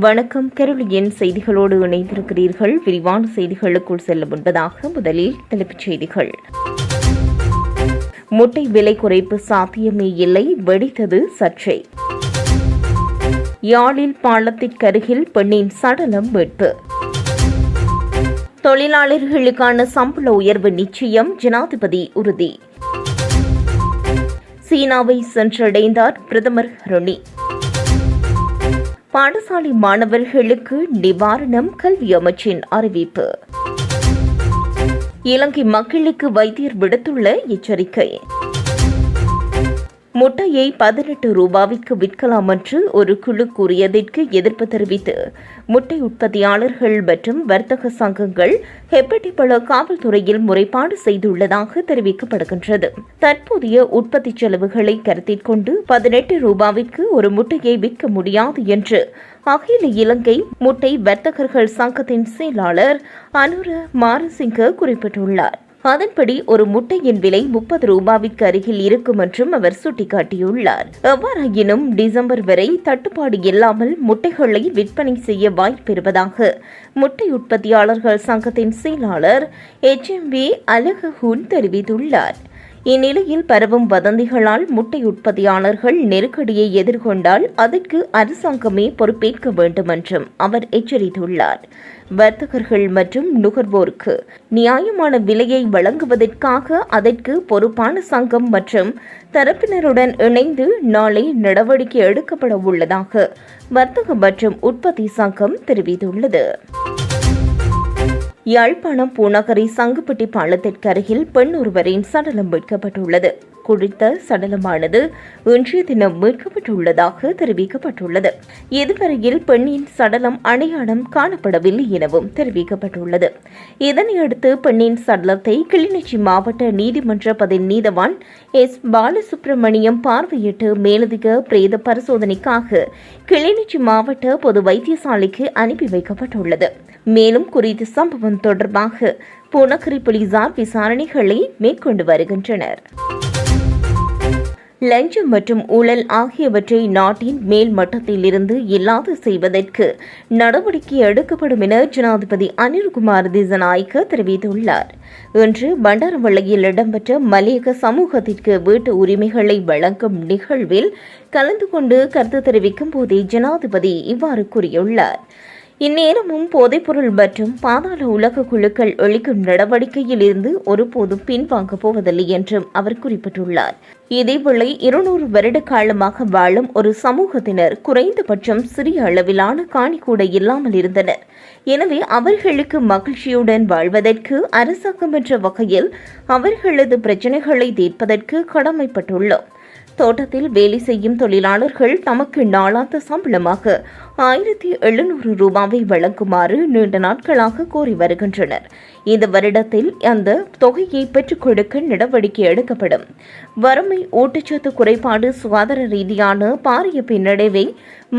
வணக்கம். கருளியின் செய்திகளோடு இணைந்திருக்கிறீர்கள். விரிவான செய்திகளுக்குள் செல்ல முன்பதாக முதலில் தலைப்புச் செய்திகள். முட்டை விலை குறைப்பு சாத்தியமே இல்லை. வெடித்தது சர்ச்சை. யாழில் பாலத்திற்கருகில் பெண்ணின் சடலம் மீட்பு. தொழிலாளர்களுக்கான சம்பள உயர்வு நிச்சயம். ஜனாதிபதி உறுதி. சீனாவை சென்றடைந்தார் பிரதமர் ரணி பாடசாலை மாணவர்களுக்கு நிவாரணம் கல்வி அமைச்சின் அறிவிப்பு. இலங்கை மக்களுக்கு வைத்தியர் விடுத்துள்ள எச்சரிக்கை. முட்டையை பதினெட்டு ரூபாய்க்கு விற்கலாம் என்று ஒரு குழு கூறியதற்கு எதிர்ப்பு தெரிவித்து முட்டை உற்பத்தியாளர்கள் மற்றும் வர்த்தக சங்கங்கள் ஹெப்படிபள காவல்துறையில் முறைப்பாடு செய்துள்ளதாக தெரிவிக்கப்படுகின்றது. தற்போதைய உற்பத்தி செலவுகளை கருத்தில் கொண்டு பதினெட்டு ரூபாய்க்கு ஒரு முட்டையை விற்க முடியாது என்று அகில இலங்கை முட்டை வர்த்தகர்கள் சங்கத்தின் செயலாளர் அனுர மாரசிங்க குறிப்பிட்டுள்ளார். அதன்படி ஒரு முட்டையின் விலை முப்பது ரூபாவிற்கு அருகில் இருக்கும் என்றும் அவர் சுட்டிக்காட்டியுள்ளார். எவ்வாறாயினும் டிசம்பர் வரை தட்டுப்பாடு இல்லாமல் முட்டைகளை விற்பனை செய்ய வாய்ப்பிருப்பதாக முட்டை உற்பத்தியாளர்கள் சங்கத்தின் செயலாளர் எச் எம் வி அலகஹூன் தெரிவித்துள்ளார். இந்நிலையில் பரவும் வதந்திகளால் முட்டை உற்பத்தியாளர்கள் நெருக்கடியை எதிர்கொண்டால் அதற்கு அரசாங்கமே பொறுப்பேற்க வேண்டும் என்றும் அவர் எச்சரித்துள்ளார். வர்த்தகர்கள் மற்றும் நுகர்வோருக்கு நியாயமான விலையை வழங்குவதற்காக அதற்கு பொறுப்பான சங்கம் மற்றும் தரப்பினருடன் இணைந்து நாளை நடவடிக்கை எடுக்கப்பட உள்ளதாக வர்த்தக மற்றும் உற்பத்தி சங்கம் தெரிவித்துள்ளது. யாழ்ப்பாணம் பூநகரி சங்குப்பட்டி பாலத்திற்கு அருகில் பெண் ஒருவரின் சடலம் மீட்கப்பட்டுள்ளது குறித்த சடலமானது இன்றைய தினம் மீட்கப்பட்டுள்ளதாக தெரிவிக்கப்பட்டுள்ளது. இதுவரையில் பெண்ணின் சடலம் அடையாளம் காணப்படவில்லை எனவும் தெரிவிக்கப்பட்டுள்ளது. இதனையடுத்து பெண்ணின் சடலத்தை கிளிநொச்சி மாவட்ட நீதிமன்ற பதில் நீதவான் எஸ். பாலசுப்ரமணியம் பார்வையிட்டு மேலதிக பிரேத பரிசோதனைக்காக கிளிநொச்சி மாவட்ட பொது வைத்தியசாலைக்கு அனுப்பி வைக்கப்பட்டுள்ளது. மேலும் குறித்த சம்பவம் தொடர்பாக புனகரி போலீசார் விசாரணைகளை மேற்கொண்டு வருகின்றனர். லஞ்சம் மற்றும் ஊழல் ஆகியவற்றை நாட்டின் மேல் மட்டத்திலிருந்து இல்லாது செய்வதற்கு நடவடிக்கை எடுக்கப்படும் என ஜனாதிபதி அனில்குமார் திசநாயக்க தெரிவித்துள்ளார். இன்று பண்டாரவள்ளியில் இடம்பெற்ற மலையக சமூகத்திற்கு வீட்டு உரிமைகளை வழங்கும் நிகழ்வில் கலந்து கொண்டு கருத்து தெரிவிக்கும் போதே ஜனாதிபதி இவ்வாறு கூறியுள்ளார். இந்நேரமும் போதைப்பொருள் மற்றும் பாதாள உலக குழுக்கள் ஒழிக்கும் நடவடிக்கையில் இருந்து ஒருபோதும் பின்வாங்கப் போவதில்லை என்றும் அவர் குறிப்பிட்டுள்ளார். இதேவேளை இருநூறு வருட காலமாக வாழும் ஒரு சமூகத்தினர் குறைந்தபட்சம் சிறிய அளவிலான காணி கூட இல்லாமல் இருந்தனர். எனவே அவர்களுக்கு மகிழ்ச்சியுடன் வாழ்வதற்கு அரசாங்கம் என்ற வகையில் அவர்களது பிரச்சனைகளை தீர்ப்பதற்கு கடமைப்பட்டுள்ளோம். தோட்டத்தில் வேலை செய்யும் தொழிலாளர்கள் தமக்கு நாளாந்த சம்பளமாக ஆயிரத்தி எழுநூறு ரூபாவை வழங்குமாறு நீண்ட நாட்களாக கோரி வருகின்றனர். இந்த வருடத்தில் அந்த தொகையை பெற்றுக் கொடுக்க நடவடிக்கை எடுக்கப்படும். வறுமை ஊட்டச்சத்து குறைபாடு சுகாதார ரீதியான பாரிய பின்னடைவை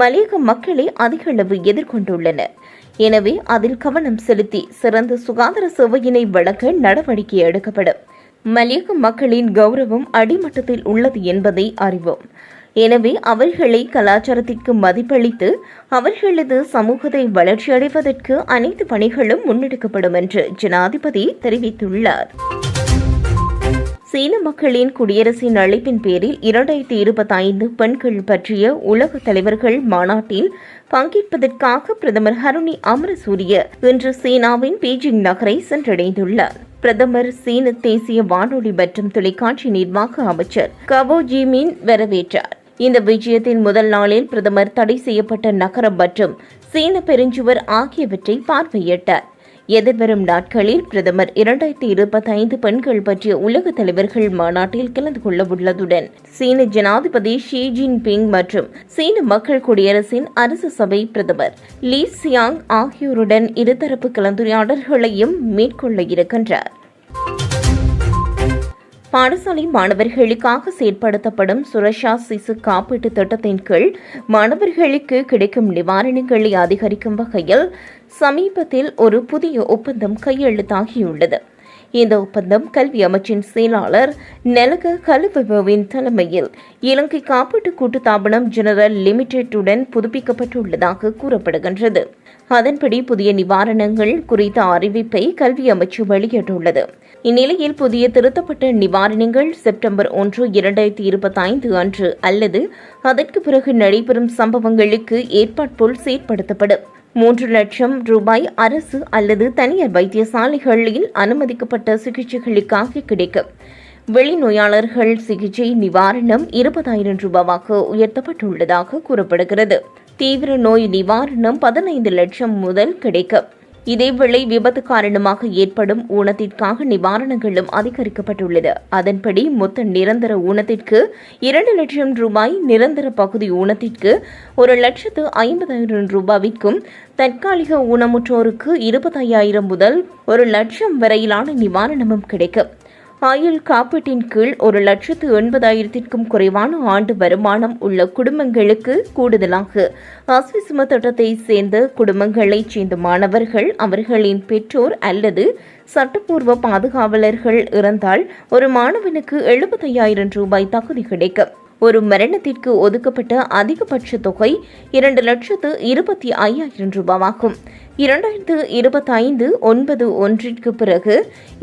மலையக மக்களே அதிகளவு எதிர்கொண்டுள்ளனர். எனவே அதில் கவனம் செலுத்தி சிறந்த சுகாதார சேவையினை வழங்க நடவடிக்கை எடுக்கப்படும். மலையக மக்களின் கௌரவம் அடிமட்டத்தில் உள்ளது என்பதை அறிவோம். எனவே அவர்களை கலாச்சாரத்திற்கு மதிப்பளித்து அவர்களது சமூகத்தை வளர்ச்சியடைவதற்கு அனைத்து பணிகளும் முன்னெடுக்கப்படும் என்று ஜனாதிபதி தெரிவித்துள்ளார். சீன மக்களின் குடியரசின் அழைப்பின் பேரில் இரண்டாயிரத்தி இருபத்தி ஐந்து பெண்கள் பற்றிய உலக தலைவர்கள் மாநாட்டில் பங்கேற்பதற்காக பிரதமர் ஹருணி அமரசூரிய இன்று சீனாவின் பீஜிங் நகரை சென்றடைந்துள்ளார். பிரதமர் சீன தேசிய வானொலி மற்றும் தொலைக்காட்சி நிர்வாக அமைச்சர் கவோ ஜிமின் வரவேற்றார். இந்த விஜயத்தின் முதல் நாளில் பிரதமர் தடை செய்யப்பட்ட நகரம் மற்றும் சீன பெருஞ்சுவர் ஆகியவற்றை பார்வையிட்டார். எதிர்வரும் நாட்களில் பிரதமர் இரண்டாயிரத்தி இருபத்தி ஐந்து பெண்கள் பற்றிய உலக தலைவர்கள் மாநாட்டில் கலந்து கொள்ள உள்ளதுடன் சீன ஜனாதிபதி ஷி ஜின்பிங் மற்றும் சீன மக்கள் குடியரசின் அரசு சபை பிரதமர் லீ சியாங் ஆகியோருடன் இருதரப்பு கலந்துரையாடல்களையும் மேற்கொள்ள இருக்கின்றார். பாடசாலை மாணவர்களுக்காக செயற்படுத்தப்படும் சுரஷா சிசு காப்பீட்டு திட்டத்தின் கீழ் மாணவர்களுக்கு கிடைக்கும் நிவாரணங்களை அதிகரிக்கும் வகையில் சமீபத்தில் ஒரு புதிய ஒப்பந்தம் கையெழுத்தாகியுள்ளது. இந்த ஒப்பந்தம் கல்வி அமைச்சின் செயலாளர் நெலக கலுவவின் தலைமையில் இலங்கை காப்பீட்டு கூட்டுத்தாபனம் ஜெனரல் லிமிடெட்டுடன் புதுப்பிக்கப்பட்டுள்ளதாக கூறப்படுகின்றது. அதன்படி புதிய நிவாரணங்கள் குறித்த அறிவிப்பை கல்வி அமைச்சு வெளியிட்டுள்ளது. இந்நிலையில் புதிய திருத்தப்பட்ட நிவாரணங்கள் செப்டம்பர் ஒன்று இரண்டாயிரத்தி இருபத்தி ஐந்து அன்று அல்லது அதற்கு பிறகு நடைபெறும் சம்பவங்களுக்கு ஏற்பாட்போல் செயற்படுத்தப்படும். மூன்று லட்சம் ரூபாய் அரசு அல்லது தனியார் வைத்தியசாலைகளில் அனுமதிக்கப்பட்ட சிகிச்சைகளுக்காக கிடைக்கும். வெளிநோயாளர்கள் சிகிச்சை நிவாரணம் இருபதாயிரம் ரூபாவாக உயர்த்தப்பட்டுள்ளதாக கூறப்படுகிறது. தீவிர நோய் நிவாரணம் பதினைந்து லட்சம் முதல் கிடைக்கும். இதேவேளை விபத்து காரணமாக ஏற்படும் ஊனத்திற்காக நிவாரணங்களும் அதிகரிக்கப்பட்டுள்ளது. அதன்படி மொத்த நிரந்தர ஊனத்திற்கு இரண்டு லட்சம் ரூபாய் நிரந்தர பகுதி ஊனத்திற்கு ஒரு லட்சத்து ஐம்பதாயிரம் ரூபாவிற்கும் தற்காலிக ஊனமுற்றோருக்கு இருபத்தையாயிரம் முதல் ஒரு லட்சம் வரையிலான நிவாரணமும் கிடைக்கும். ஆயுள் காப்பீட்டின் கீழ் ஒரு லட்சத்து எண்பதாயிரத்திற்கும் குறைவான ஆண்டு வருமானம் உள்ள குடும்பங்களுக்கு கூடுதலாக அஸ்விசும திட்டத்தை சேர்ந்த குடும்பங்களைச் சேர்ந்த மாணவர்கள் அவர்களின் பெற்றோர் அல்லது சட்டப்பூர்வ பாதுகாவலர்கள் இறந்தால் ஒரு மாணவனுக்கு எழுபத்தையாயிரம் ரூபாய் தகுதி கிடைக்கும். ஒரு மரணத்திற்கு ஒதுக்கப்பட்ட அதிகபட்ச தொகை இரண்டு லட்சத்து இருபத்தி ஐயாயிரம் ரூபாவாகும். இரண்டாயிரத்து இருபத்தைந்து ஒன்பது ஒன்றிற்கு பிறகு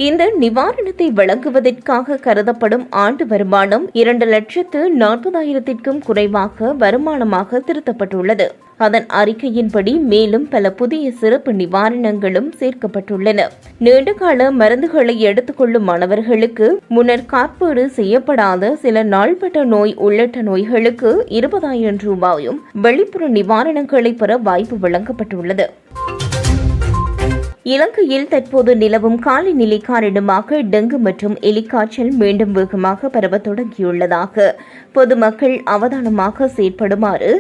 இந்த நிவாரணத்தை வழங்குவதற்காக கருதப்படும் ஆண்டு வருமானம் இரண்டு லட்சத்து நாற்பதாயிரத்திற்கும் குறைவாக வருமானமாக திருத்தப்பட்டுள்ளது. அதன் அறிக்கையின்படி மேலும் பல புதிய சிறப்பு நிவாரணங்களும் சேர்க்கப்பட்டுள்ளன. நீண்டகால மருந்துகளை எடுத்துக்கொள்ளும் மாணவர்களுக்கு முன்னர் காப்பீடு செய்யப்படாத சில நாள்பட்ட நோய் உள்ளிட்ட நோய்களுக்கு இருபதாயிரம் ரூபாயும் வெளிப்புற நிவாரணங்களை பெற வாய்ப்பு வழங்கப்பட்டுள்ளது. இலங்கையில் தற்போது நிலவும் காலநிலை காரணமாக டெங்கு மற்றும் எலிக்காய்ச்சல் மீண்டும் வேகமாக பரவத் தொடங்கியுள்ளதாக பொதுமக்கள் அவதானமாக செயற்படுமாறு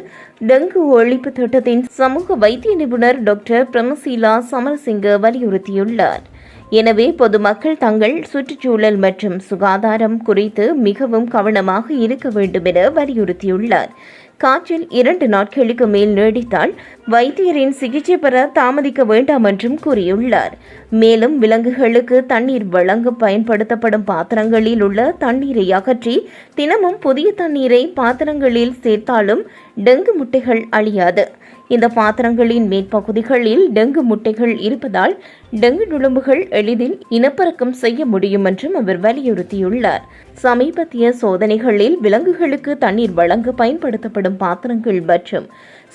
டெங்கு ஒழிப்பு திட்டத்தின் சமூக வைத்திய நிபுணர் டாக்டர் பிரமசீலா சமரசிங்க வலியுறுத்தியுள்ளார். எனவே பொதுமக்கள் தங்கள் சுற்றுச்சூழல் மற்றும் சுகாதாரம் குறித்து மிகவும் கவனமாக இருக்க வேண்டும் என வலியுறுத்தியுள்ளார். காய்ச்சல் இரண்டு நாட்களுக்கு மேல் நீடித்தால் வைத்தியரின் சிகிச்சை பெற தாமதிக்க வேண்டாம் என்றும் கூறியுள்ளார். மேலும் விலங்குகளுக்கு தண்ணீர் வழங்க பயன்படுத்தப்படும் பாத்திரங்களில் உள்ள தண்ணீரை அகற்றி தினமும் புதிய தண்ணீரை பாத்திரங்களில் சேர்த்தாலும் டெங்கு முட்டைகள் அழியாது. இந்த பாத்திரங்களின் மேற்பகுதிகளில் டெங்கு முட்டைகள் இருப்பதால் டெங்கு நுழம்புகள் எளிதில் இனப்பெருக்கம் செய்ய முடியும் என்றும் அவர் வலியுறுத்தியுள்ளார். சமீபத்திய சோதனைகளில் விலங்குகளுக்கு தண்ணீர் வழங்க பயன்படுத்தப்படும் பாத்திரங்கள் மற்றும்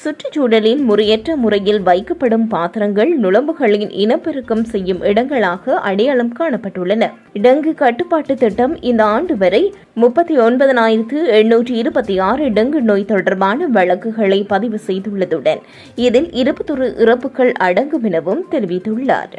சுற்றுச்சூழலில் முறையற்ற முறையில் வைக்கப்படும் பாத்திரங்கள் நுழம்புகளின் இனப்பெருக்கம் செய்யும் இடங்களாக அடையாளம் காணப்பட்டுள்ளன. டெங்கு கட்டுப்பாட்டு திட்டம் இந்த ஆண்டு வரை முப்பத்தி ஒன்பதனாயிரத்து எண்ணூற்றி இருபத்தி ஆறு டெங்கு நோய் தொடர்பான வழக்குகளை பதிவு செய்துள்ளதுடன் இதில் இருபத்தொரு இறப்புகள் அடங்கும் எனவும் தெரிவித்துள்ளார்.